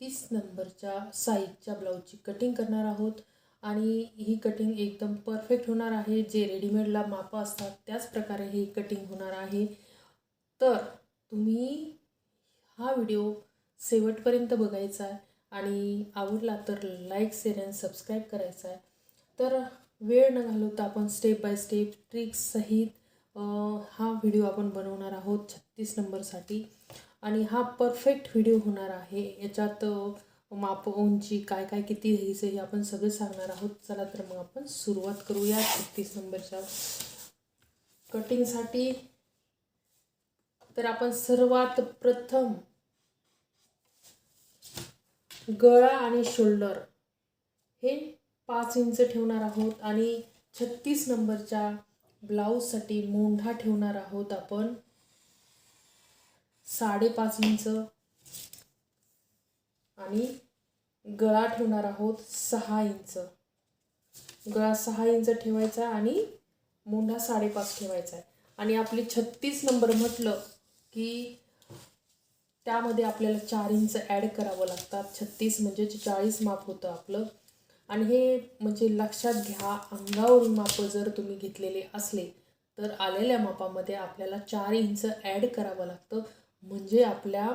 तीस नंबरच्या साईजच्या ब्लाऊजची कटिंग करणार आहोत. आणि ही कटिंग एकदम परफेक्ट होणार आहे. जे रेडीमेडला मापं असतात त्याच प्रकारे ही कटिंग होणार आहे. तर तुम्ही हा व्हिडिओ शेवटपर्यंत बघायचा आहे. आणि आवडला तर लाईक शेअर अँड सबस्क्राईब करायचा आहे. तर वेळ न घालवता आपण स्टेप बाय स्टेप ट्रिक्ससहित हा व्हिडिओ आपण बनवणार आहोत छत्तीस नंबरसाठी. आणि हा परफेक्ट व्हिडिओ होणार आहे. याच्यात माप उंची काय काय किती घ्यायचं हे आपण सगळं सांगणार आहोत. चला तर मग आपण सुरुवात करूया छत्तीस नंबरच्या कटिंगसाठी तर आपण सर्वात प्रथम गळा आणि शोल्डर हे पाच इंच ठेवणार आहोत आणि छत्तीस नंबरच्या ब्लाऊजसाठी मोंढा ठेवणार आहोत आपण. साडेपाच इंच. आणि गळा ठेवणार आहोत सहा इंच. गळा सहा इंच ठेवायचा आणि मोंढा साडेपाच ठेवायचा आहे. आणि आपली छत्तीस नंबर म्हटलं की त्यामध्ये आपल्याला चार इंच ॲड करावं लागतात. छत्तीस म्हणजे चाळीस माप होतं आपलं. आणि हे म्हणजे लक्षात घ्या अंगावरून मापं जर तुम्ही घेतलेले असले तर आलेल्या मापामध्ये आपल्याला चार इंच ॲड करावं लागतं. म्हणजे आपल्या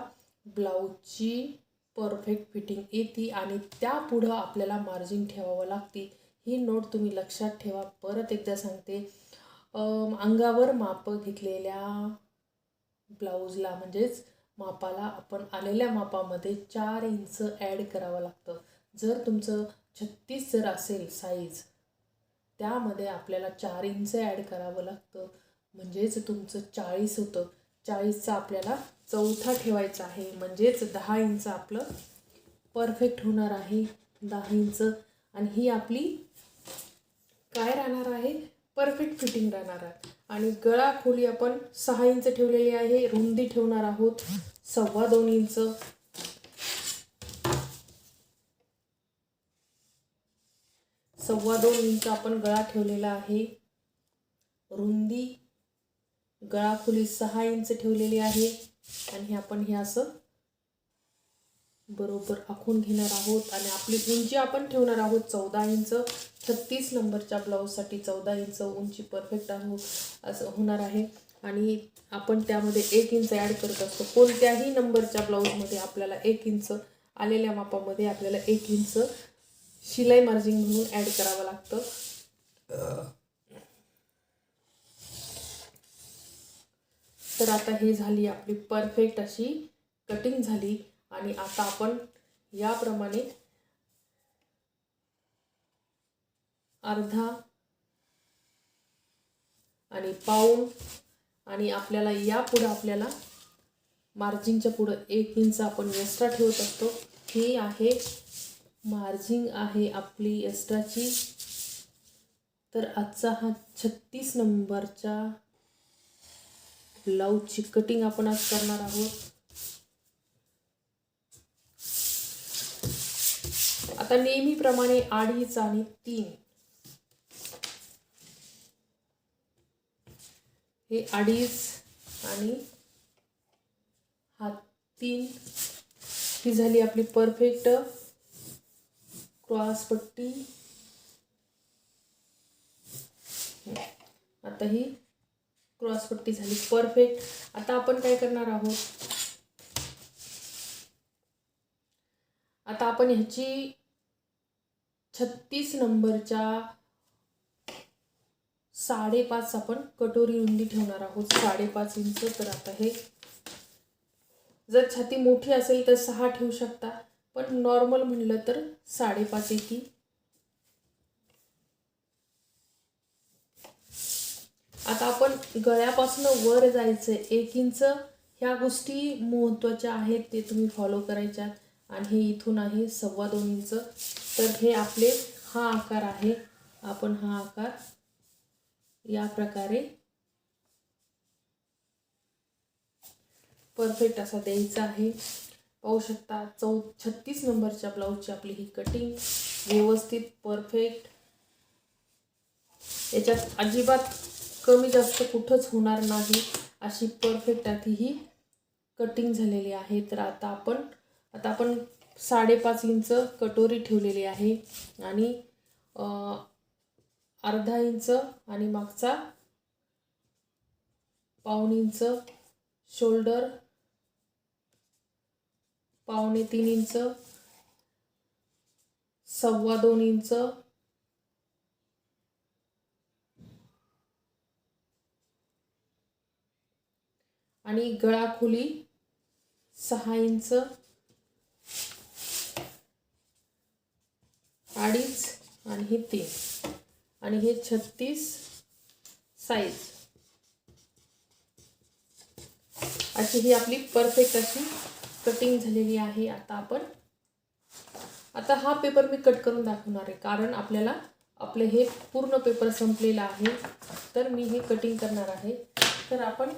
ब्लाऊजची परफेक्ट फिटिंग येते आणि त्यापुढं आपल्याला मार्जिन ठेवावं लागते. ही नोट तुम्ही लक्षात ठेवा. परत एकदा सांगते. अंगावर मापं घेतलेल्या ब्लाऊजला म्हणजेच मापाला आपण आलेल्या मापामध्ये चार इंच ॲड करावं लागतं. जर तुमचं छत्तीस जर असेल साईज त्यामध्ये आपल्याला चार इंच ॲड करावं लागतं. म्हणजेच तुमचं चाळीस होतं. चाळीसचा आपल्याला चौथा ठेवायचा आहे. म्हणजेच दहा इंच आपलं परफेक्ट होणार आहे. दहा इंच. आणि ही आपली काय राहणार आहे? परफेक्ट फिटिंग राहणार आहे. आणि गळा खोली आपण सहा इंच ठेवलेली आहे. रुंदी ठेवणार आहोत. सव्वा दोन इंच. सव्वा दोन इंच आपण गळा ठेवलेला आहे. रुंदी गळा खोली सहा इंच ठेवलेली आहे. आणि हे आपण हे असं बरोबर आखून घेणार आहोत. आणि आपली उंची आपण ठेवणार आहोत चौदा इंच. छत्तीस नंबरच्या ब्लाऊजसाठी चौदा इंच उंची परफेक्ट आहो असं होणार आहे. आणि आपण त्यामध्ये एक इंच ॲड करत असतो. कोणत्याही नंबरच्या ब्लाऊजमध्ये आपल्याला एक इंच आलेल्या मापामध्ये आपल्याला एक इंच शिलाई मार्जिन म्हणून ॲड करावं लागतं. तर आता हे झाली आपली परफेक्ट अशी कटिंग झाली. आणि आता आपण याप्रमाणे अर्धा आणि पाऊण आणि आपल्याला या पुढं आपल्याला मार्जिनच्या पुढं एक इंच आपण एक्स्ट्रा ठेवत असतो. ही आहे मार्जिन आहे आपली एक्स्ट्राची तर आजचा हा छत्तीस नंबरच्या ब्लाऊजची कटिंग आपण आज करणार आहोत. आता नेहमीप्रमाणे अडीच आणि तीन. हे अडीच आणि हा तीन. ही झाली आपली परफेक्ट क्रॉस पट्टी. आता ही क्रॉसपट्टी झाली. परफेक्ट आता आपण काय करणार आहोत? आता आपण ह्याची छत्तीस नंबरच्या साडेपाच आपण कटोरी रुंदी ठेवणार आहोत. साडेपाच इंच. तर आता हे जर छाती मोठी असेल तर सहा ठेवू शकता. पण नॉर्मल म्हणलं तर साडेपाच येते आता आपण गळ्यापासून वर जायचं एक इंच ह्या गोष्टी महत्त्वाच्या आहेत ते तुम्ही फॉलो करायच्या आणि हे इथून आहे सव्वा दोन इंच. तर हे आपले हा आकार आहे. आपण हा आकार या प्रकारे परफेक्ट असा द्यायचा आहे. पाहू शकता चौ छत्तीस नंबरच्या ब्लाऊजची आपली ही कटिंग व्यवस्थित परफेक्ट याच्यात अजिबात कमी जास्त कुठंच होणार नाही अशी परफेक्ट आधी ही कटिंग झालेली आहे. तर आता आपण आता आपण साडेपाच इंच कटोरी ठेवलेली आहे आणि अर्धा इंच आणि मागचा पाऊन इंच शोल्डर पावणे तीन इंच सव्वा दोन इंच आणि गळा खोली सहा इंच. अडीच आणि हे तीन. आणि हे छत्तीस साईज अशी ही आपली परफेक्ट अशी कटिंग झालेली आहे आता आपण. आता हा पेपर मी कट करून दाखवणार आहे कारण आपल्याला आपलं हे पूर्ण पेपर संपलेलं आहे. तर मी हे कटिंग करणार आहे. तर आपण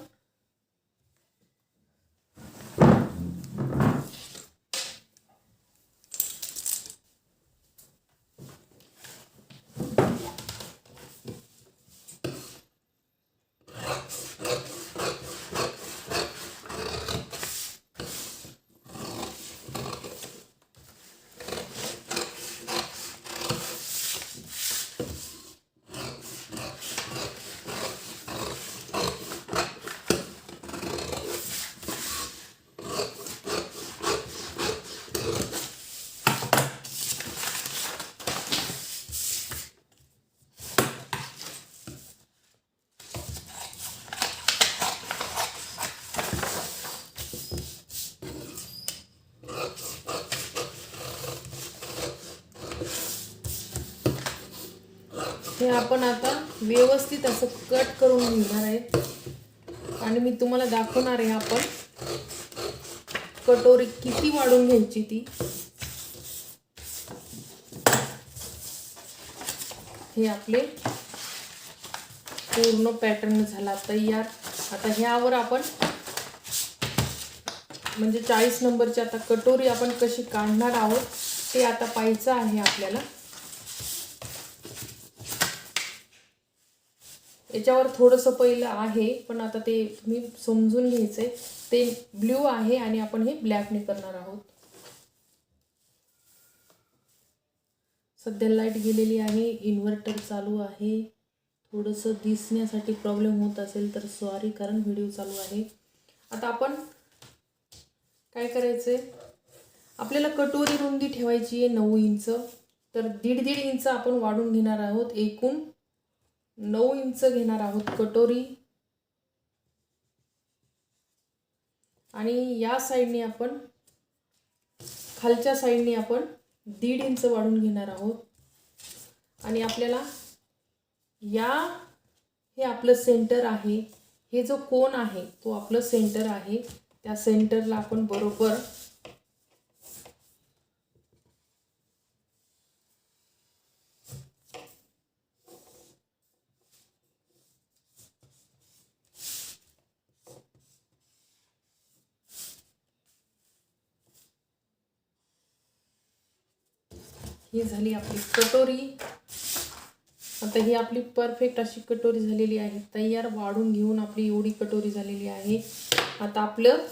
हे आपण आता व्यवस्थित असं कट करून घेणार आहे. आणि मी तुम्हाला दाखवणार आहे आपण कटोरी किती वाढून घ्यायची ती. हे आपले पूर्ण पॅटर्न झाला तयार. आता ह्यावर आपण म्हणजे चाळीस नंबरची आता कटोरी आपण कशी काढणार आहोत ते आता पाहायचं आहे आपल्याला. याच्यावर थोडंसं पहिलं आहे पण आता ते तुम्ही समजून घ्यायचं आहे ते ब्ल्यू आहे आणि आपण हे ब्लॅकने करणार आहोत. सध्या लाइट गेलेली आहे इन्व्हर्टर चालू आहे. थोडंसं दिसण्यासाठी प्रॉब्लेम होत असेल तर सॉरी कारण व्हिडिओ चालू आहे. आता आपण काय करायचंय? आपल्याला कटोरी रुंदी ठेवायची आहे नऊ इंच. तर दीड दीड इंच आपण वाढून घेणार आहोत एकूण. नऊ इंच घेणार आहोत कटोरी. आणि या साईडने आपण खालच्या साईडने आपण दीड इंच वाढून घेणार आहोत. आणि आपल्याला या हे आपलं सेंटर आहे. हे जो कोण आहे तो आपलं सेंटर आहे. त्या सेंटरला आपण बरोबर ही झाली आपली कटोरी. आता ही आपली परफेक्ट अशी कटोरी झालेली आहे. तयार वाढून घेऊन आपली एवढी कटोरी झालेली आहे. आता आपलं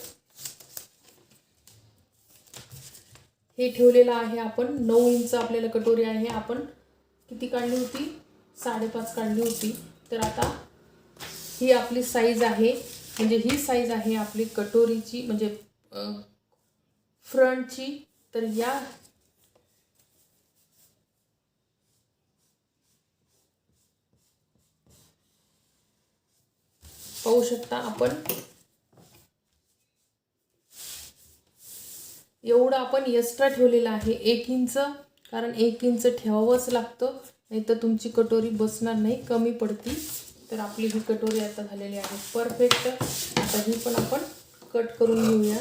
हे ठेवलेलं आहे आपण. नऊ इंच आपल्याला कटोरी आहे. आपण किती काढली होती? साडेपाच काढली होती. तर आता ही आपली साईज आहे. म्हणजे ही साईज आहे आपली कटोरीची. म्हणजे फ्रंटची तर या पाहू शकता आपण. एवढं आपण एक्स्ट्रा ठेवलेलं आहे. एक इंच कारण एक इंच ठेवावंच लागतं. नाही तर तुमची कटोरी बसणार नाही कमी पडती तर आपली ही कटोरी आता झालेली आहे. परफेक्ट आता ही पण आपण कट करून घेऊया.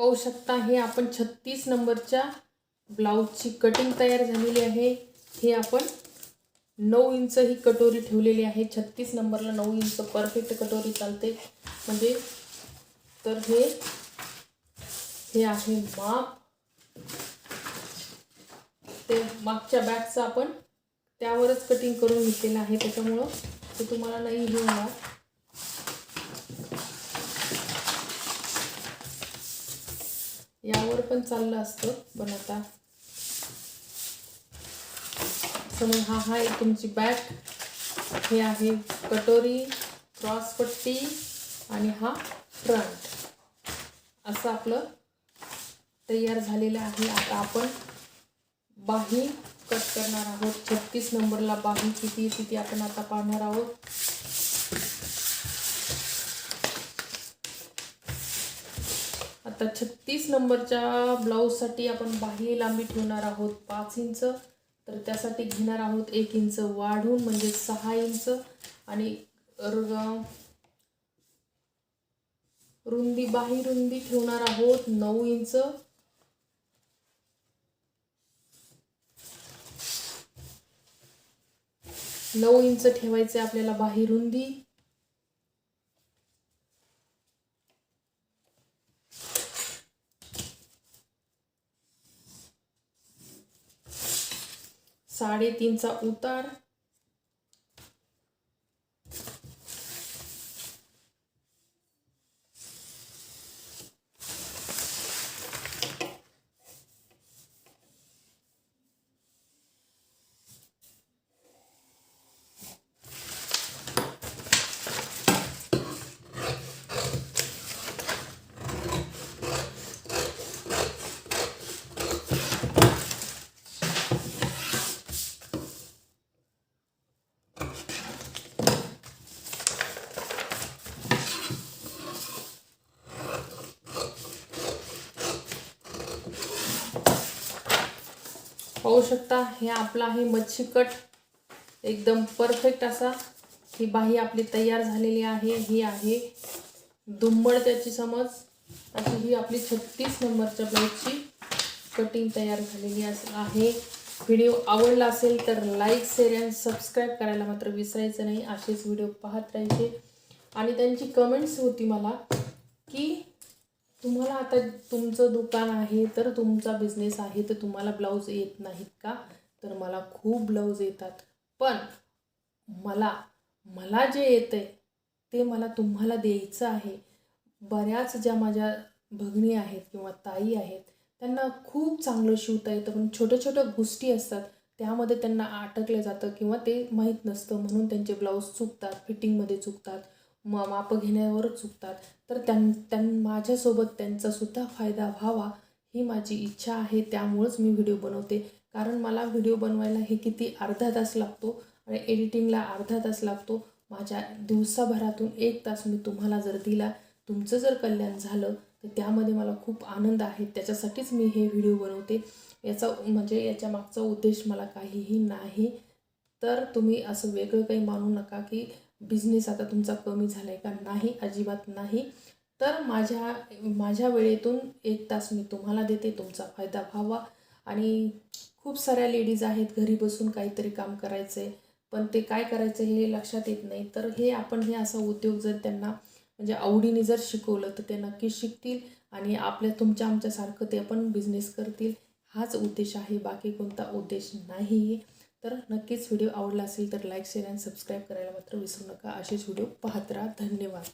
पाहू शकता हे आपण छत्तीस नंबरच्या ब्लाऊजची कटिंग तयार झालेली आहे. हे आपण नऊ इंच ही कटोरी ठेवलेली आहे. छत्तीस नंबरला नऊ इंच परफेक्ट कटोरी चालते. म्हणजे तर हे हे आहे माप. ते मागच्या बॅगचं आपण त्यावरच कटिंग करून घेतलेलं आहे. त्याच्यामुळं ते तुम्हाला नाही हे यावर पण चाललं असतं पण आता समज हा हा एक तुमची बॅग. हे आहे कटोरी क्रॉसपट्टी आणि हा फ्रंट. असं आपलं तयार झालेलं आहे. आता आपण बाही कट करणार आहोत. छत्तीस नंबरला बाही किती किती आपण आता पाहणार आहोत. आता छत्तीस नंबरच्या ब्लाऊजसाठी आपण बाह्य लांबी ठेवणार आहोत पाच इंच. तर त्यासाठी घेणार आहोत एक इंच वाढून म्हणजे सहा इंच. आणि रुंदी बाही रुंदी ठेवणार आहोत नऊ इंच. नऊ इंच ठेवायचे आपल्याला बाही रुंदी. साडेतीनचा उतार. पाहू शकता हे आपला आहे मच्छी कट एकदम परफेक्ट असा. ही बाही आपली तयार झालेली आहे ही आहे. दुम्बड त्याची समज. अशी ही आपली छत्तीस नंबरच्या ब्लाऊजची कटिंग तयार झालेली अस आहे. व्हिडिओ आवडला असेल तर लाईक शेअर अँड सबस्क्राईब करायला मात्र विसरायचं नाही. असेच व्हिडिओ पाहत राहायचे. आणि त्यांची कमेंट्स होती मला की तुम्हाला आता तुमचं दुकान आहे तर तुमचा बिझनेस आहे तर तुम्हाला ब्लाऊज येत नाहीत का? तर मला खूप ब्लाऊज येतात. पण मला मला जे येतं आहे ते मला तुम्हाला द्यायचं आहे. बऱ्याच ज्या माझ्या भगिनी आहेत किंवा ताई आहेत त्यांना खूप चांगलं शिवता येतं. पण छोट्या छोट्या गोष्टी असतात त्यामध्ये त्यांना अटकलं जातं किंवा ते माहीत नसतं. म्हणून त्यांचे ब्लाऊज चुकतात फिटिंगमध्ये चुकतात. म मापं घेण्यावरच चुकतात. तर त्यां त्यां माझ्यासोबत त्यांचासुद्धा फायदा व्हावा ही माझी इच्छा आहे त्यामुळंच मी व्हिडिओ बनवते. कारण मला व्हिडिओ बनवायला हे किती अर्धा तास लागतो आणि एडिटिंगला अर्धा तास लागतो. माझ्या दिवसाभरातून एक तास मी तुम्हाला जर दिला तुमचं जर कल्याण झालं तर त्यामध्ये मला खूप आनंद आहे. त्याच्यासाठीच मी हे व्हिडिओ बनवते. याचा म्हणजे याच्या मागचा उद्देश मला काहीही नाही. तर तुम्ही असं वेगळं काही मानू नका की बिझनेस आता तुमचा कमी झाला आहे का नाही? अजिबात नाही. तर माझ्या माझ्या वेळेतून एक तास मी तुम्हाला देते तुमचा फायदा व्हावा. आणि खूप साऱ्या लेडीज आहेत घरी बसून काहीतरी काम करायचं आहे पण ते काय करायचं हे लक्षात येत नाही. तर हे आपण हे असा उद्योग जर त्यांना म्हणजे आवडीने जर शिकवलं तर ते नक्कीच शिकतील. आणि आपल्या तुमच्या आमच्यासारखं ते पण बिझनेस करतील. हाच उद्देश आहे. बाकी कोणता उद्देश नाही तर नक्कीच व्हिडिओ आवडला असेल तर लाईक शेअर आणि सबस्क्राईब करायला मात्र विसरू नका. असेच व्हिडिओ पाहत राहा. धन्यवाद.